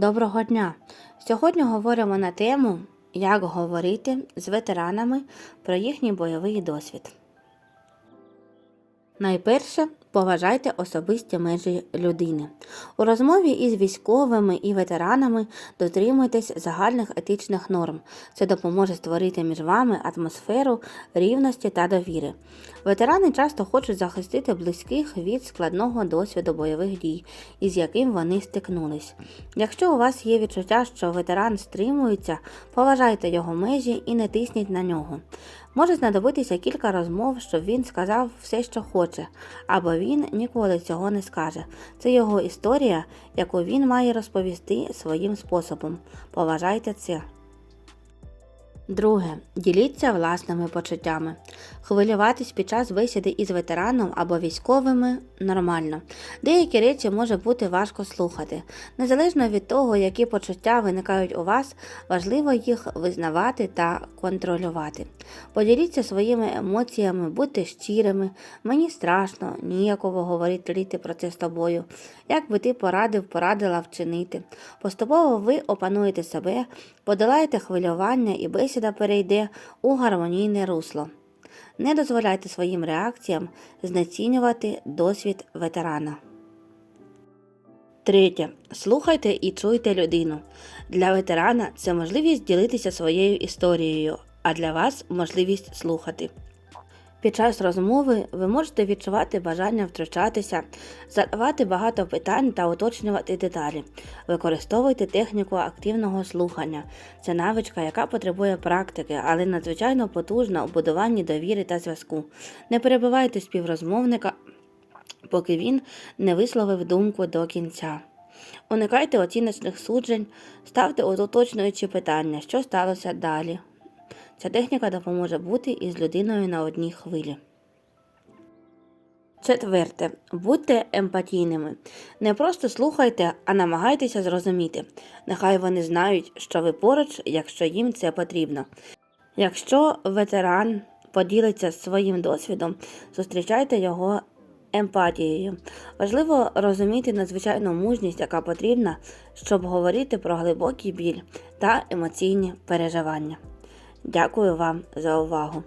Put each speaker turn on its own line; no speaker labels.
Доброго дня! Сьогодні говоримо на тему, як говорити з ветеранами про їхній бойовий досвід. Найперше, поважайте особисті межі людини. У розмові із військовими і ветеранами дотримуйтесь загальних етичних норм. Це допоможе створити між вами атмосферу рівності та довіри. Ветерани часто хочуть захистити близьких від складного досвіду бойових дій, із яким вони стикнулись. Якщо у вас є відчуття, що ветеран стримується, поважайте його межі і не тисніть на нього. Може знадобитися кілька розмов, щоб він сказав все, що хоче, або він ніколи цього не скаже. Це його історія, яку він має розповісти своїм способом. Поважайте це. Друге. Діліться власними почуттями. Хвилюватись під час бесіди із ветераном або військовими нормально. Деякі речі може бути важко слухати. Незалежно від того, які почуття виникають у вас, важливо їх визнавати та контролювати. Поділіться своїми емоціями, будьте щирими. Мені страшно, ніяково говорити про це з тобою. Як би ти порадив, порадила вчинити. Поступово ви опануєте себе, подолаєте хвилювання і бесіда перейде у гармонійне русло. Не дозволяйте своїм реакціям знецінювати досвід ветерана. Третє. Слухайте і чуйте людину. Для ветерана це можливість ділитися своєю історією, а для вас можливість слухати. Під час розмови ви можете відчувати бажання втручатися, задавати багато питань та уточнювати деталі. Використовуйте техніку активного слухання. Це навичка, яка потребує практики, але надзвичайно потужна у будуванні довіри та зв'язку. Не перебивайте співрозмовника, поки він не висловив думку до кінця. Уникайте оціночних суджень, ставте уточнюючі питання, що сталося далі. Ця техніка допоможе бути із людиною на одній хвилі. Четверте. Будьте емпатійними. Не просто слухайте, а намагайтеся зрозуміти. Нехай вони знають, що ви поруч, якщо їм це потрібно. Якщо ветеран поділиться своїм досвідом, зустрічайте його емпатією. Важливо розуміти надзвичайну мужність, яка потрібна, щоб говорити про глибокий біль та емоційні переживання. Дякую вам за увагу!